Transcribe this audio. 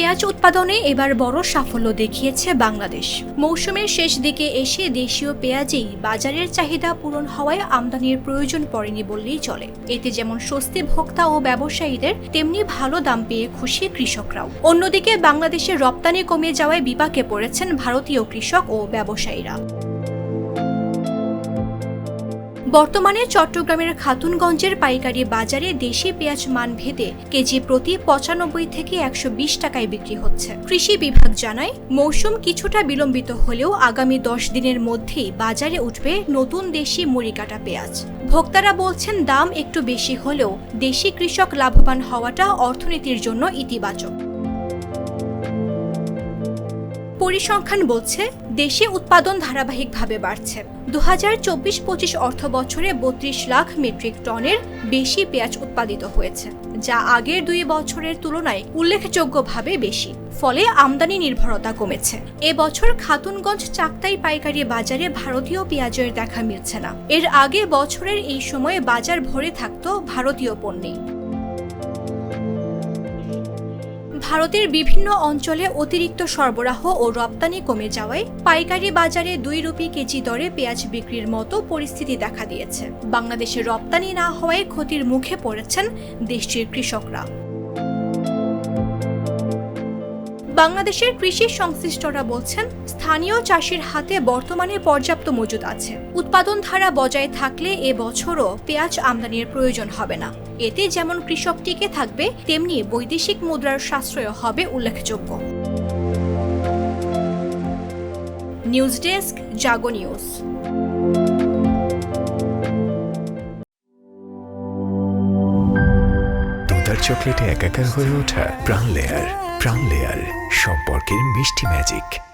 পেঁয়াজ উৎপাদনে এবার বড় সাফল্য দেখিয়েছে বাংলাদেশ। মৌসুমের শেষ দিকে এসে দেশীয় পেঁয়াজেই বাজারের চাহিদা পূরণ হওয়ায় আমদানির প্রয়োজন পড়েনি বললেই চলে। এতে যেমন স্বস্তি ভোক্তা ও ব্যবসায়ীদের, তেমনি ভালো দাম পেয়ে খুশি কৃষকরাও। অন্যদিকে বাংলাদেশের রপ্তানি কমে যাওয়ায় বিপাকে পড়েছেন ভারতীয় কৃষক ও ব্যবসায়ীরা। বর্তমানে চট্টগ্রামের খাতুনগঞ্জের পাইকারি বাজারে দেশি পেঁয়াজ মান ভেদে কেজি প্রতি পঁচানব্বই থেকে একশো বিশ টাকায় বিক্রি হচ্ছে। কৃষি বিভাগ জানায়, মৌসুম কিছুটা বিলম্বিত হলেও আগামী দশ দিনের মধ্যেই বাজারে উঠবে নতুন দেশি মুড়িকাটা পেঁয়াজ। ভোক্তারা বলছেন, দাম একটু বেশি হলেও দেশি কৃষক লাভবান হওয়াটা অর্থনীতির জন্য ইতিবাচক। পরিসংখ্যান বলছে, দেশে উৎপাদন ধারাবাহিকভাবে বাড়ছে। দু হাজার চব্বিশ পঁচিশ অর্থ বছরে বত্রিশ লাখ মেট্রিক টনের বেশি পেঁয়াজ উৎপাদিত হয়েছে, যা আগের দুই বছরের তুলনায় উল্লেখযোগ্যভাবে বেশি। ফলে আমদানি নির্ভরতা কমেছে। এবছর খাতুনগঞ্জ চাকতাই পাইকারি বাজারে ভারতীয় পেঁয়াজের দেখা মিলছে না। এর আগে বছরের এই সময়ে বাজার ভরে থাকত ভারতীয় পণ্যে ভারতের বিভিন্ন অঞ্চলে অতিরিক্ত সরবরাহ ও রপ্তানি কমে যাওয়ায় পাইকারি বাজারে দুই রুপি কেজি দরে পেঁয়াজ বিক্রির মতো পরিস্থিতি দেখা দিয়েছে। বাংলাদেশে রপ্তানি না হওয়ায় ক্ষতির মুখে পড়েছেন দেশটির কৃষকরা। বাংলাদেশের কৃষি সংশ্লিষ্টরা বলছেন, স্থানীয় চাষির হাতে বর্তমানে পর্যাপ্ত মজুদ আছে। উৎপাদন ধারা বজায় থাকলে এ বছরও পেঁয়াজ আমদানির প্রয়োজন হবে না। এতে যেমন কৃষক টিকে থাকবে, তেমনি বৈদেশিক মুদ্রার সাশ্রয় হবে উল্লেখযোগ্য। News desk, Jago news. চকলেটে একাকার হয়ে ওঠা প্রাণ লেয়ার। প্রাণ লেয়ার সম্পর্কের মিষ্টি ম্যাজিক।